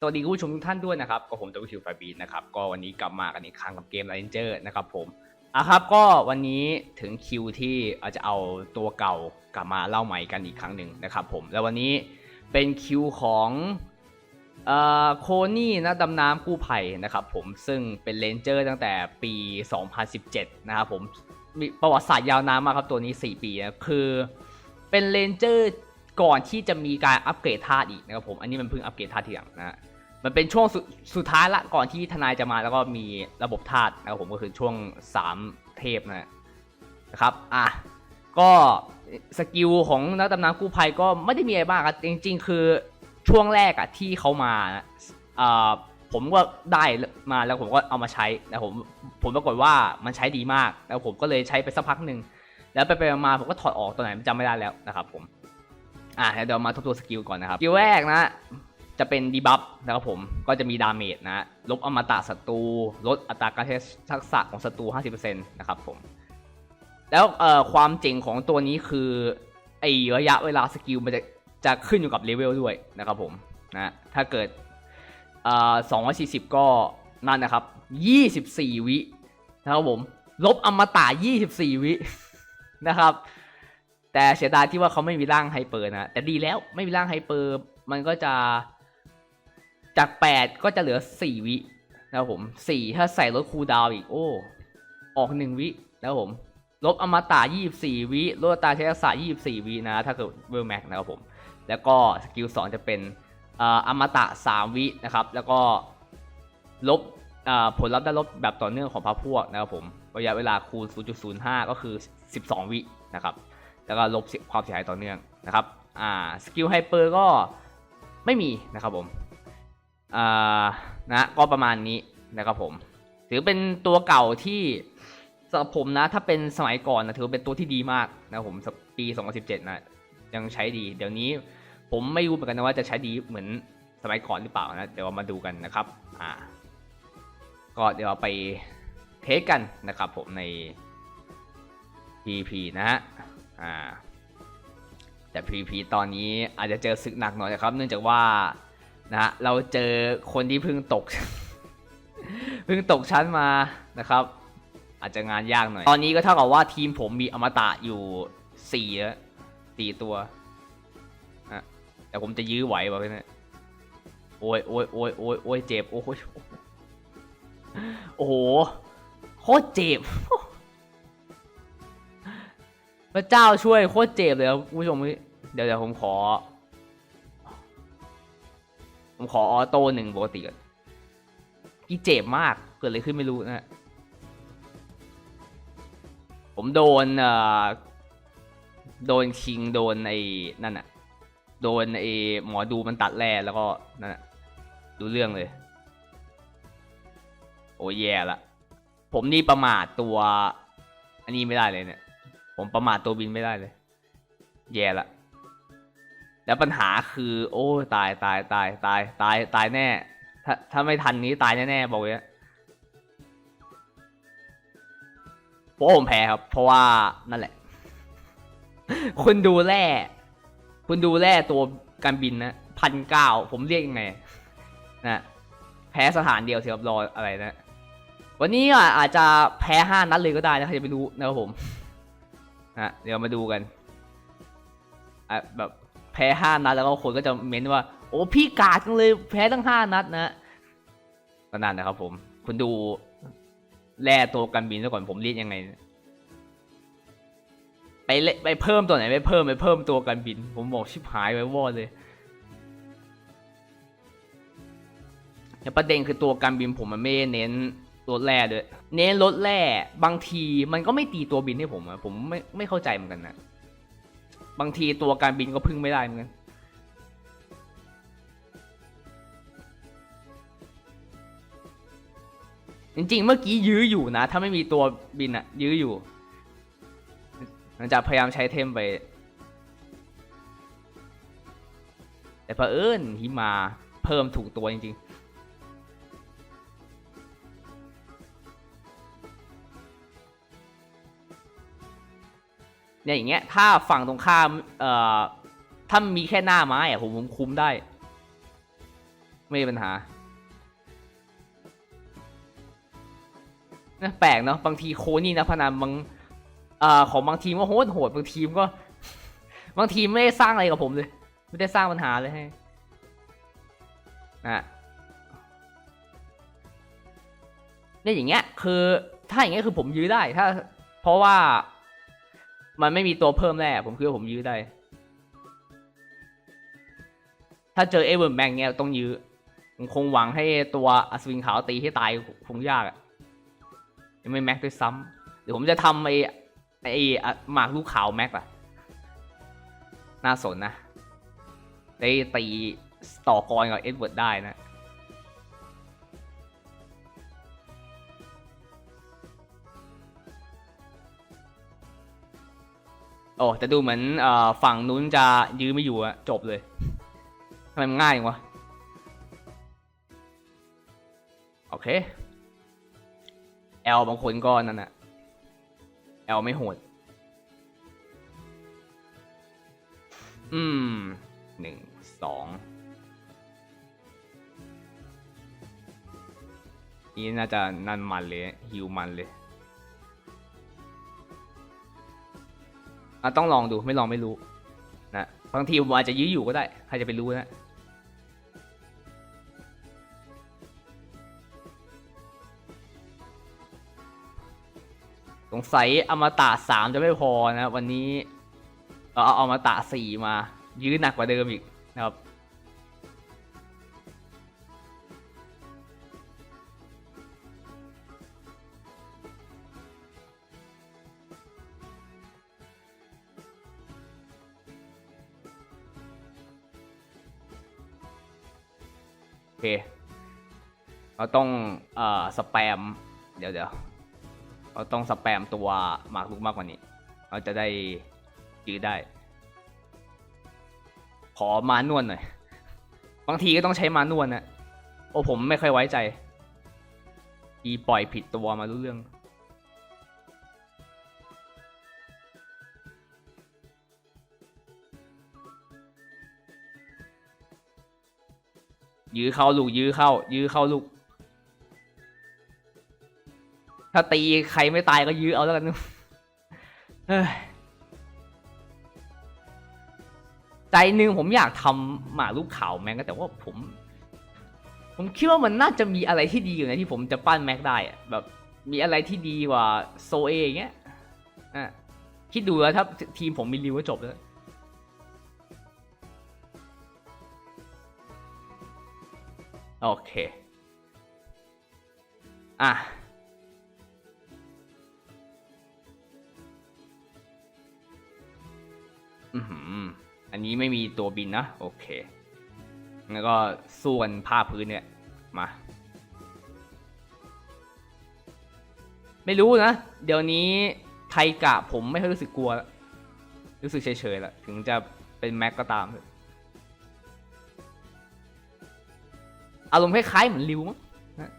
สวัสดีคุณผู้ชมทุกท่านด้วยนะครับก็ผมตัวคิวไฟบีนะครับก็วันนี้กลับมากันอีกครั้งกับเกม r a n g e r นะครับผมอะครับก็วันนี้ถึงคิวที่อาจจะเอาตัวเก่ากลับมาเล่าใหม่กันอีกครั้งหนึ่งนะครับผมแล้ววันนี้เป็นคิวของเอ่อโคนี่นะดำน้ำกู้ภัยนะครับผมซึ่งเป็นเลนเจอร์ตั้งแต่ปี 2017 นะครับผมมีประวัติศาสตร์ยาวนานมากครับตัวนี้ 4 ปีนะคือเป็นเลนเจอร์ ก่อนที่จะมีการอัปเกรดธาตุอีกนะครับผม อันนี้มันเพิ่งอัปเกรดธาตุทีหลังนะฮะมันเป็นช่วงสุดสุดท้ายละก่อนที่ทนายจะมาแล้วก็มีระบบธาตุนะครับผมก็คือช่วง 3 เทพนะนะครับอะก็สกิลของนักดำน้ำกู้ภัยก็ไม่ได้มีอะไรมากครับจริง ๆ คือช่วงแรกอะที่เขามาอ่าผมก็ได้มาแล้วผมก็เอามาใช้แล้วผมผมปรากฏว่ามันใช้ดีมากแล้วผมก็เลยใช้ไปสักพักหนึ่งแล้วไปไปมาผมก็ถอดออกตัวไหนจำไม่ได้แล้วนะครับผม อะเดี๋ยวมาทบทวนสกิลก่อนนะครับสกิลแรกนะจะเป็นดีบัฟนะครับผมก็จะมีดาเมจนะลบอมตะศัตรูลดอัตราการใช้ทักษะของศัตรู 50%นะครับผม แล้วเอ่อความเจ๋งของตัวนี้คือไอระยะเวลาสกิลมันจะจะขึ้นอยู่กับเลเวลด้วยนะครับผมนะถ้าเกิดเอ่อ240ก็นั่นนะครับ24วินะครับผม ลบอมตะ24วินะครับ แต่เสียดายที่ว่าเขาไม่มีร่างไฮเปอร์นะแต่ดีแล้วไม่มีร่างไฮเปอร์มันก็จะจาก 8 ก็จะเหลือ 4 วินะครับผม 4 ถ้าใส่ลดคูดาวอีก โอ้ ออก 1 วินะครับผม ลบอมตะ24 วิลดตราใช้ทักษะ24 วินะ ถ้าเกิดเวลแม็กนะครับผม แล้วก็สกิล 2 จะเป็นอ่ออมตะ 3 วินะครับ แล้วก็ลบอ่อผลลัพธ์ได้ลบแบบต่อเนื่องของพระพวกนะครับผม ระยะเวลาคูณ 0.05 ก็คือ 12 วินะครับ แล้วก็ลบความเสียหายต่อเนื่องนะครับอ่าสกิลไฮเปอร์ก็ไม่มีนะครับผมอ่านะก็ประมาณนี้นะครับผมถือเป็นตัวเก่าที่สำหรับผมนะถ้าเป็นสมัยก่อนนะถือเป็นตัวที่ดีมากนะผมปี 2017 นะยังใช้ดี เดี๋ยวนี้ผมไม่รู้เหมือนกันนะว่าจะใช้ดีเหมือนสมัยก่อนหรือเปล่านะเดี๋ยวมาดูกันนะครับอ่าก็เดี๋ยวไปเทสกันนะครับผมใน PP นะฮะ อ่าแต่ PP ตอนนี้อาจจะเจอศึกหนักหน่อยนะครับ เนื่องจากว่านะเราเจอคนที่เพิ่งตก เพิ่งตกชั้นมานะครับ อาจจะงานยากหน่อย ตอนนี้ก็เท่ากับว่าทีมผมมีอมตะอยู่สี่สี่ตัวนะแต่ผมจะยื้อไหวป่ะพี่เนี่ยโอ้ยโอ้ยโอ้ยโอ้ยโอ้ยเจ็บโอ้ยโอ้โหโคตรเจ็บ พระเจ้าช่วยโคตรเจ็บเลยครับคุณผู้ชมเดี๋ยวเดี๋ยวผมขอ ผมขอออโต้หนึ่งปกติก่อนพี่เจ็บมากเกิดอะไรขึ้นไม่รู้นะผมโดนเอ่อโดนคิงโดนไอ้นั่นอะโดนไอ้หมอดูมันตัดแร่แล้วก็นั่นอะดูเรื่องเลย โอ้ยแย่ละผมนี่ประมาทตัว อันนี้ไม่ได้เลยเนี่ย ผมประมาทตัวบินไม่ได้เลย แย่ละแล้วปัญหาคือ โอ้ตายตายตายตายตายตายแน่ ถ้าถ้าไม่ทันนี้ตายแน่ๆบอกเลยเพราะผมแพ้ครับ เพราะว่านั่นแหละ คุณดูแร่คุณดูแร่ตัวการบินนะพันเก้าผมเรียกยังไงนะแพ้สถานเดียวเสิครับรออะไรนะ วันนี้อะอาจจะแพ้ห้านัดเลยก็ได้นะใครจะไปรู้นะครับผม นะเดี๋ยวมาดูกันอะแบบแพ้ห้านัดแล้วก็คนก็จะเม้นว่า โอ้พี่กาดจังเลยแพ้ตั้งห้านัดนะก็นั่นนะครับ ผม คุณดูแร่ตัวกันบินซะก่อนผมเรียกยังไง ไปเละไปเพิ่มตัวไหนไปเพิ่มไปเพิ่มตัวกันบิน ผมบอกชิบหายไว้วอดเลยแต่ประเด็นคือตัวการบินผมมันไม่เน้น รถแร่ด้วย เน้นรถแร่บางทีมันก็ไม่ตีตัวบินให้ผมอะผมไม่ไม่เข้าใจเหมือนกันนะบางทีตัวการบินก็พึ่งไม่ได้เหมือนกันจริงๆ เมื่อกี้ยื้ออยู่นะ ถ้าไม่มีตัวบินอะยื้ออยู่มันจะพยายามใช้เทมไป แต่เผอิญฮิมาเพิ่มถูกตัวจริงๆ เนี่ยอย่างเงี้ยถ้าฝั่งตรงข้ามเอ่อถ้ามีแค่หน้าไม้อะผมผมคุ้มได้ ไม่มีปัญหานะแปลกเนาะบางทีโคนี่นะพนันบางอ่าของบางทีมก็โหดโหดบางทีมก็ บางทีมไม่ได้สร้างอะไรกับผมเลย ไม่ได้สร้างปัญหาเลยให้นะเนี่ยอย่างเงี้ยคือถ้าอย่างเงี้ยคือผมยื้อได้ถ้า เพราะว่า มันไม่มีตัวเพิ่มแร่ผมคิดว่าผมยื้อได้ ถ้าเจอเอเวอร์แมงเงี้ยต้องยื้อผมคงหวังให้ตัวอัศวินขาวตีให้ตายคงยากอะยังไม่แม็กด้วยซ้ำเดี๋ยวผมจะทำไอ้ไอ้หมากลูกขาวแม็กอะน่าสนนะ ได้ตีต่อกรกับเอ็ดเวิร์ดได้นะ โอ้แต่ดูเหมือนอฝั่งนู้นจะยื้อไม่อยู่อะจบเลยทำไมมันง่ายจังวะ โอเคแอลบางคนก็นั่นนะแอลไม่โหด อืมหนึ่งสองนี่น่าจะนั่นมันเลยฮิวมันเลย อะต้องลองดูไม่ลองไม่รู้นะบางทีอาจจะยื้ออยู่ก็ได้ ใครจะไปรู้นะสงสัยอมตะสามจะไม่พอนะ วันนี้เราเอาอมตะสี่มา ยื้อหนักกว่าเดิมอีกนะครับ อเคเราต้องเอ่อสแปม เดี๋ยวเดี๋ยวเราต้องสแปมตัวหมากลุกมากกว่านี้ เราจะได้ยื้อได้ ขอมานวนหน่อย บางทีก็ต้องใช้มานวลนะ โอ้ผมไม่ค่อยไว้ใจ อีปล่อยผิดตัวมารู้เรื่อง ยื้อเข้าลูกยื้อเข้า ยื้อเข้าลูก ถ้าตีใครไม่ตายก็ยื้อเอาแล้วกันเฮ้ยใจหนึ่งผมอยากทำหมากลูกขาวแม็กนะแต่ว่าผม ผมคิดว่ามันน่าจะมีอะไรที่ดีอยู่นะที่ผมจะปั้นแม็กได้อะแบบมีอะไรที่ดีกว่าโซเออย่างเงี้ยอะคิดดูแล้วถ้าทีมผมมีริวก็จบแล้ว โอเค อะ อือหืออันนี้ไม่มีตัวบินนะ โอเคงั้นก็สู้กันผ้าพื้นเนี่ย มา ไม่รู้นะ เดี๋ยวนี้ไทกะผมไม่ค่อยรู้สึกกลัว รู้สึกเฉยๆแล้วถึงจะเป็นแม็กก็ตามเถอะ อารมณ์คล้ายๆเหมือนริวมั้งนะ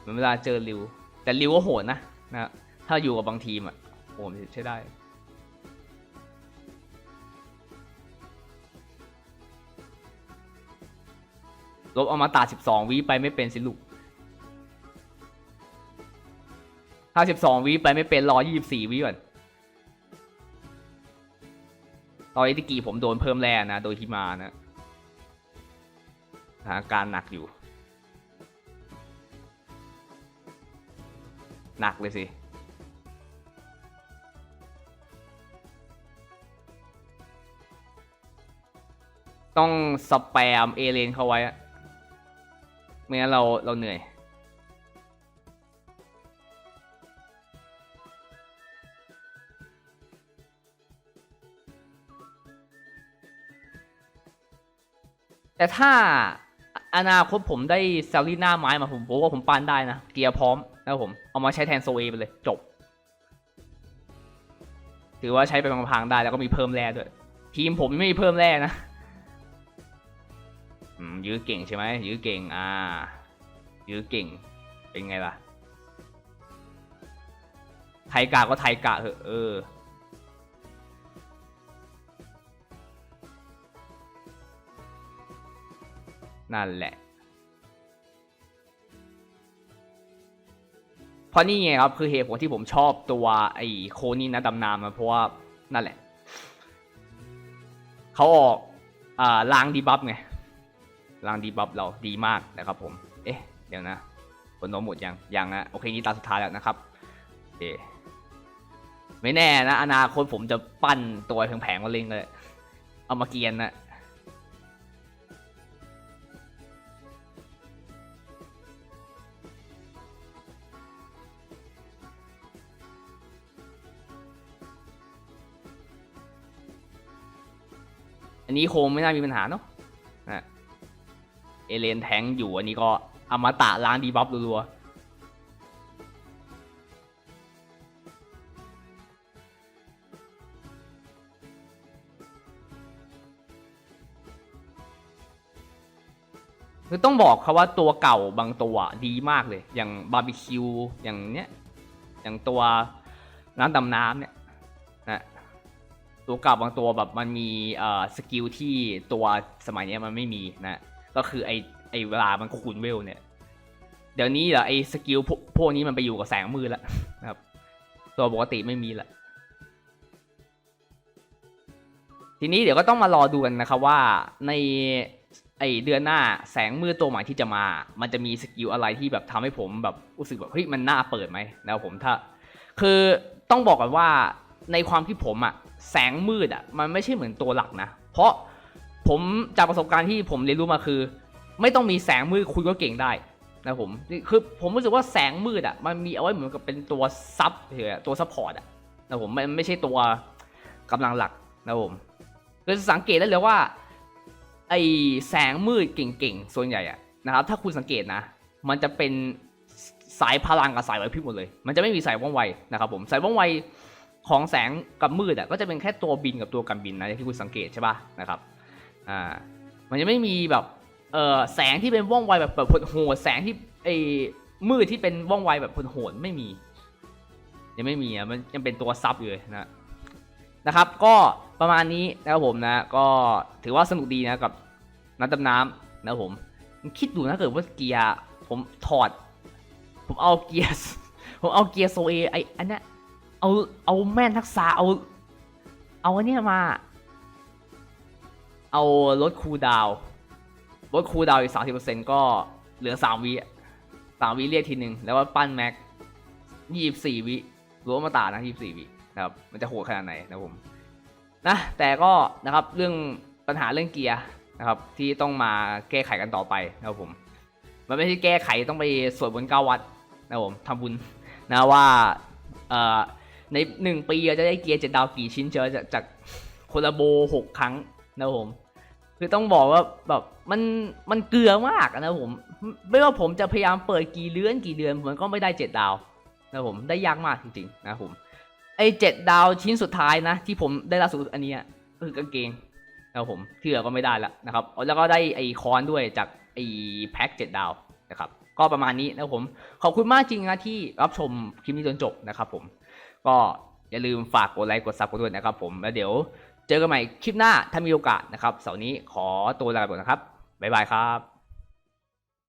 เหมือนเวลาเจอริว แต่ริวก็โหดนะนะถ้าอยู่กับบางทีมอะโหดใช้ได้ลบเอามาตาสิบสองวิไปไม่เป็นสิลูกถ้าสิบสองวิไปไม่เป็นรอยี่สิบสี่วิก่อนตอนนี้ที่กี่ผมโดนเพิ่มแร่นะ โดยทีมานะ สถานการณ์หนักอยู่ หนักเลยสิ ต้องสแปมเอเลนเข้าไว้ไม่งั้นเราเราเหนื่อยแต่ถ้า อนาคตผมได้ซารีหน่าไม้มาผมบอกว่าผมปานได้นะ เกียร์พร้อมแล้วผม เอามาใช้แทนโซเอไปเลย จบ ถือว่าใช้ไปพังๆได้แล้วก็มีเพิ่มแร่ด้วย ทีมผมไม่มีเพิ่มแร่นะยื้อเก่งใช่ไหมยื้อเก่ง อ่า ยื้อเก่ง เป็นไงล่ะ ไทยกะก็ไทยกะเหอะเออ นั่นแหละ เพราะนี่ไงครับคือเหตุผลที่ผมชอบตัวไอ้โคนี่นะดำน้ำมาเพราะว่านั่นแหละ เขาออกอ่าล้างดีบัฟไงล้างดีบัฟเราดีมากนะครับผม เอ๊ะ เดี๋ยวนะผลนมหมดยัง ยังนะ โอเค นี่ตาสุดท้ายแล้วนะครับโอไม่แน่นะ อนาคตผมจะปั้นตัวแผงๆมาเล่นเลย เอามาเกียนนะ อันนี้โคงไม่น่ามีปัญหาเนาะนะเอเลนแทงอยู่อันนี้ก็อมตะล้างดีบัฟรัวๆคือต้องบอกเขาว่าตัวเก่าบางตัวดีมากเลย อย่างบาร์บีคิวอย่างเนี้ยอย่างตัวร้านดำน้ำเนี่ยนะ ตัวเก่าบางตัวแบบมันมีเอ่อสกิลที่ตัวสมัยนี้มันไม่มีนะก็คือไอไอเวลามันคูณเวลเนี่ย เดี๋ยวนี้เหรอไอสกิลพวกพวกนี้มันไปอยู่กับแสงมืดแล้วนะครับ ตัวปกติไม่มีละทีนี้เดี๋ยวก็ต้องมารอดูกันนะครับว่าในไอเดือนหน้าแสงมืดตัวใหม่ที่จะมา มันจะมีสกิลอะไรที่แบบทำให้ผมแบบรู้สึกแบบเฮ้ยมันน่าเปิดไหมนะครับผมถ้า คือต้องบอกกันว่า ในความที่ผมอะแสงมืดอะมันไม่ใช่เหมือนตัวหลักนะ เพราะผมจากประสบการณ์ที่ผมเรียนรู้มาคือ ไม่ต้องมีแสงมืดคุณก็เก่งได้นะผมคือผมรู้สึกว่าแสงมืดอะมันมีเอาไว้เหมือนกับเป็นตัวซับเฉยๆตัวซัพพอร์ตอะนะผมมันไม่ใช่ตัวกำลังหลักนะผมคือสังเกตได้เลยว่าไอแสงมืดเก่งๆส่วนใหญ่อะนะครับถ้าคุณสังเกตนะ มันจะเป็นสายพลังกับสายไหวพริบหมดเลย มันจะไม่มีสายว่องไวนะครับผมสายว่องไว ของแสงกับมืดอะก็จะเป็นแค่ตัวบินกับตัวกันบินนะที่คุณสังเกตใช่ป่ะนะครับอ่ามันจะไม่มีแบบเออแสงที่เป็นว่องไวแบบแบบโหดแสงที่ไอ้มืดที่เป็นว่องไวแบบโหดไม่มียังไม่มีอะมันยังเป็นตัวซับอยู่เลยนะนะครับ ก็ประมาณนี้นะครับผมนะ ก็ถือว่าสนุกดีนะกับนักดำน้ำนะครับผมคิดดูนะเกิดว่าเกียร์ผมถอด ผมเอาเกียร์ผมเอาเกียร์โซเอไออันนี้ เอาเอาแม่นทักษะเอา เอาอันเนี้ยมา เอาลดคูดาวน์ลดคูดาวอีกสามสิบเปอร์เซ็นต์ก็เหลือสามวิสามวิเรียกทีหนึ่งแล้วว่าปั้นแม็กยี่สิบสี่วิรวมมาตานะยี่สิบสี่วินะครับมันจะโหดขนาดไหนนะผมนะแต่ก็นะครับเรื่องปัญหาเรื่องเกียร์นะครับ ที่ต้องมาแก้ไขกันต่อไปนะครับผม มันไม่ใช่แก้ไขต้องไปสวดบนเก้าวัดนะครับผมทำบุญนะว่าเอ่อ ในหนึ่งปีเราจะได้เกียร์เจ็ดดาวกี่ชิ้นเจอจากจากโคลาโบหกครั้งนะผม คือต้องบอกว่าแบบมันมันเกลือมากนะผม ไม่ว่าผมจะพยายามเปิดกี่เดือนกี่เดือนมันก็ไม่ได้เจ็ดดาวนะผมได้ยากมากจริงๆนะผมไอเจ็ดดาวชิ้นสุดท้ายนะ ที่ผมได้ล่าสุดอันนี้คือกางเกงนะผมที่เหลือก็ไม่ได้ละนะครับ แล้วก็ได้ไอคอนด้วยจากไอแพ็กเจ็ดดาวนะครับ ก็ประมาณนี้นะผม ขอบคุณมากจริงนะที่รับชมคลิปนี้จนจบนะครับผม ก็อย่าลืมฝากกดไลค์กดซับกันด้วยนะครับผมแล้วเดี๋ยวเจอกันใหม่คลิปหน้าถ้ามีโอกาสนะครับเสาร์นี้ขอตัวลาไปก่อนนะครับบ๊ายบายครับ